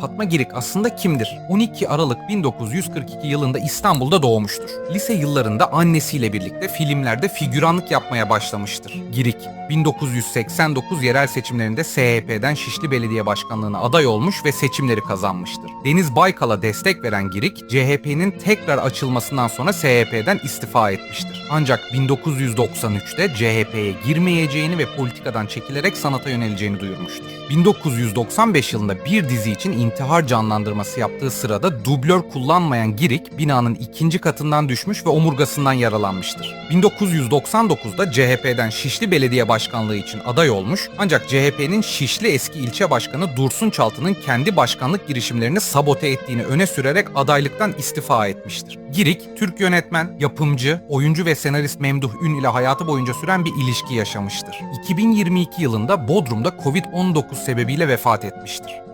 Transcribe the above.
Fatma Girik aslında kimdir? 12 Aralık 1942 yılında İstanbul'da doğmuştur. Lise yıllarında annesiyle birlikte filmlerde figüranlık yapmaya başlamıştır. Girik, 1989 yerel seçimlerinde SHP'den Şişli Belediye Başkanlığı'na aday olmuş ve seçimleri kazanmıştır. Deniz Baykal'a destek veren Girik, CHP'nin tekrar açılmasından sonra SHP'den istifa etmiştir. Ancak 1993'te CHP'ye girmeyeceğini ve politikadan çekilerek sanata yöneleceğini duyurmuştur. 1995 yılında bir dizi için intihar canlandırması yaptığı sırada dublör kullanmayan Girik binanın ikinci katından düşmüş ve omurgasından yaralanmıştır. 1999'da CHP'den Şişli Belediye Başkanlığı için aday olmuş ancak CHP'nin Şişli eski ilçe başkanı Dursun Çaltı'nın kendi başkanlık girişimlerini sabote ettiğini öne sürerek adaylıktan istifa etmiştir. Girik, Türk yönetmen, yapımcı, oyuncu ve senarist Memduh Ün ile hayatı boyunca süren bir ilişki yaşamıştır. 2022 yılında Bodrum'da Covid-19 sebebiyle vefat etmiştir.